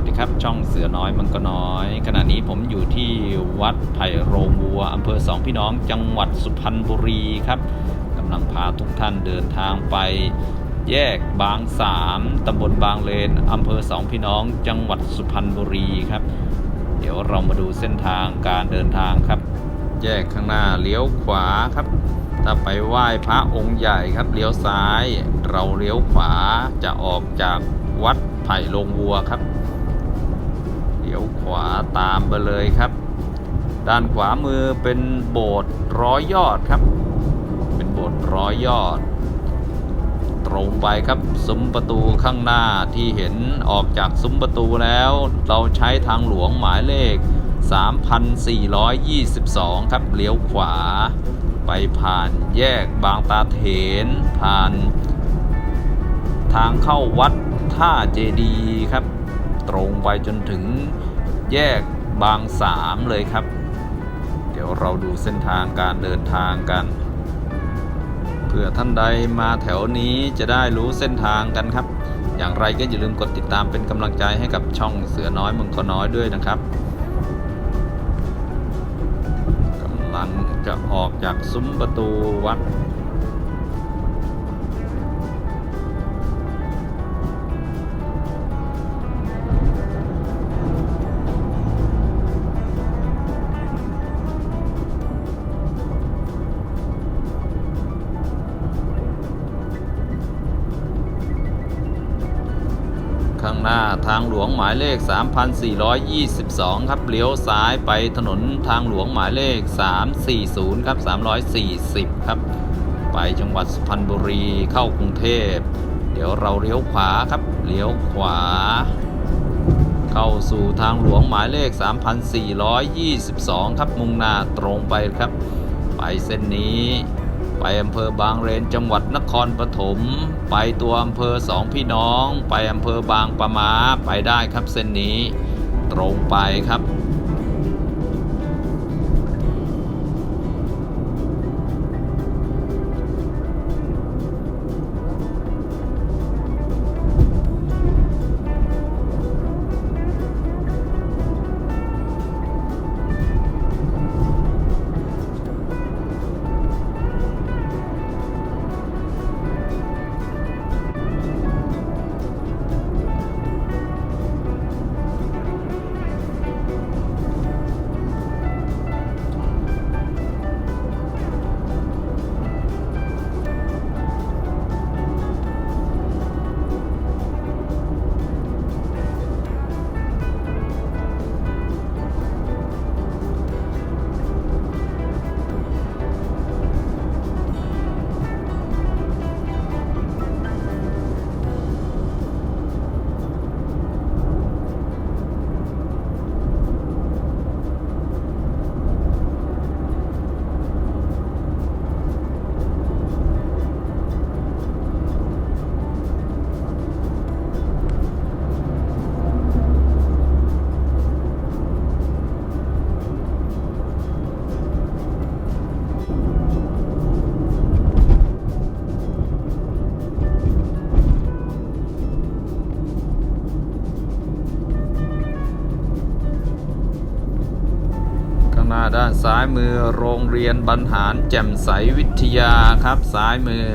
วัสดีครับ ช่องเสือน้อยมังกรน้อย ขณะนี้ผมอยู่ที่วัดไผ่โรงวัวอำเภอสองพี่น้องจังหวัดสุพรรณบุรีครับกำลังพาทุกท่านเดินทางไป แยกบางสามตำบลบางเลนอำเภอสองพี่น้อง จังหวัดสุพรรณบุรีครับ เดี๋ยวเรามาดูเส้นทางการเดินทางครับ แยกข้างหน้าเลี้ยวขวาครับถ้าไปไหว้พระองค์ใหญ่ครับเลี้ยวซ้าย เราเลี้ยวขวาจะออกจากวัดไผ่โรงวัวครับ ยวขวาตามไปเลยครับ ด้านขวามือเป็นโบสถ์ร้อยยอดครับ เป็นโบสถ์ร้อยยอด ตรงไปครับซุ้มประตูข้างหน้าที่เห็นออกจากซุ้มประตูแล้ว เราใช้ทางหลวงหมายเลข 3,422 ครับเลี้ยวขวา ไปผ่านแยกบางตาเถนผ่าน ทางเข้าวัดท่าเจดีครับ ตรงไปจนถึง แยกบางสามเลยครับ เดี๋ยวเราดูเส้นทางการเดินทางกัน เพื่อท่านใดมาแถวนี้จะได้รู้เส้นทางกันครับ อย่างไรก็อย่าลืมกดติดตามเป็นกำลังใจให้กับช่องเสือน้อยมังกรน้อยด้วยนะครับกำลังจะออกจากซุ้มประตูวัด ข้างหน้าทางหลวงหมายเลข 3,422 ครับเลี้ยวซ้ายไปถนนทางหลวงหมายเลข 340 ครับ 340 ครับ ไปจังหวัดสุพรรณบุรีเข้ากรุงเทพ เดี๋ยวเราเลี้ยวขวาครับเลี้ยวขวา เข้าสู่ทางหลวงหมายเลข 3,422 ครับมุ่งหน้าตรงไปครับ ไปเส้นนี้ ไปอำเภอบางเลนจังหวัดนครปฐมไปตัวอำเภอสองพี่น้อง ไปอำเภอบางปะมาไปได้ครับเส้นนี้ ตรงไปครับ ด้านซ้ายมือโรงเรียนบรรหารแจ่มใสวิทยาครับซ้ายมือ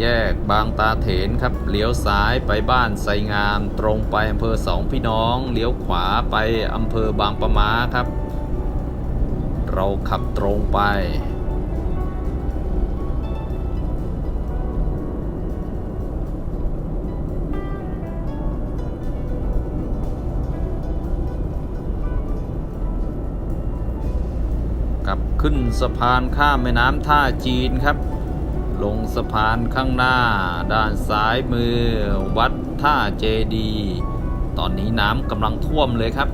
แยกบางตาเถนครับเลี้ยวซ้ายไปบ้านไซงาม ตรงไปอำเภอสองพี่น้อง เลี้ยวขวาไปอำเภอบางปะมาครับ เราขับตรงไปกลับขึ้นสะพานข้ามแม่น้ำท่าจีนครับ ลงสะพานข้างหน้า ด้านซ้ายมือ วัดท่าเจดี ตอนนี้น้ำกำลังท่วมเลยครับ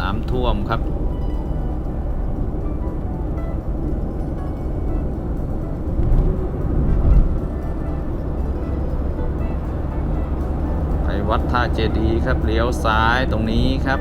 น้ำท่วมครับไปวัดท่าเจดีครับเลี้ยวซ้ายตรงนี้ครับ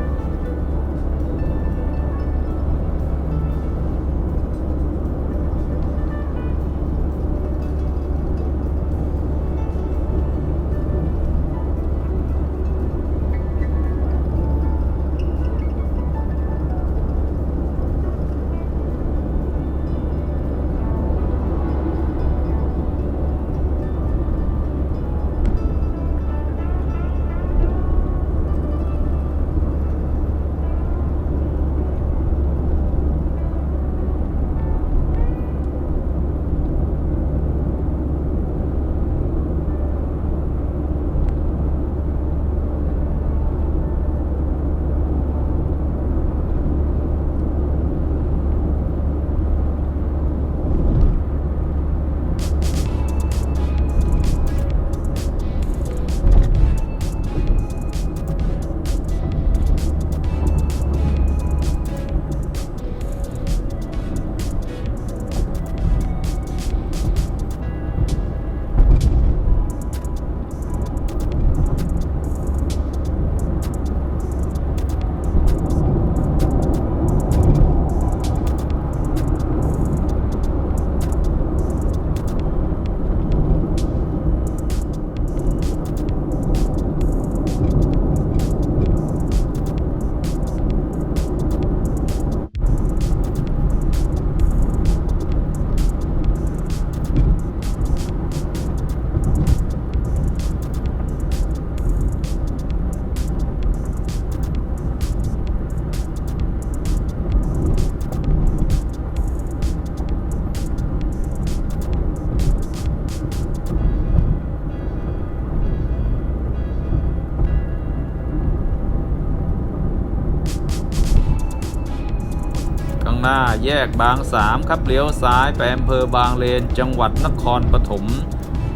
แยกบางสามครับเลี้ยวซ้ายไปอำเภอบางเลนจังหวัดนครปฐม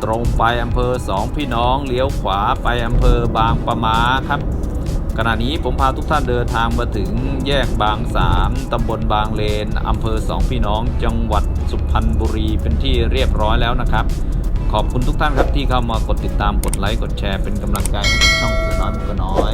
ตรงไปอำเภอสองพี่น้องเลี้ยวขวาไปอำเภอบางปะมาครับ ขณะนี้ผมพาทุกท่านเดินทางมาถึงแยกบางสามตำบลบางเลนอำเภอสองพี่น้องจังหวัดสุพรรณบุรีเป็นที่เรียบร้อยแล้วนะครับ ขอบคุณทุกท่านครับที่เข้ามากดติดตามกดไลค์กดแชร์เป็นกำลังใจให้กับช่องเสือน้อยมันก็น้อย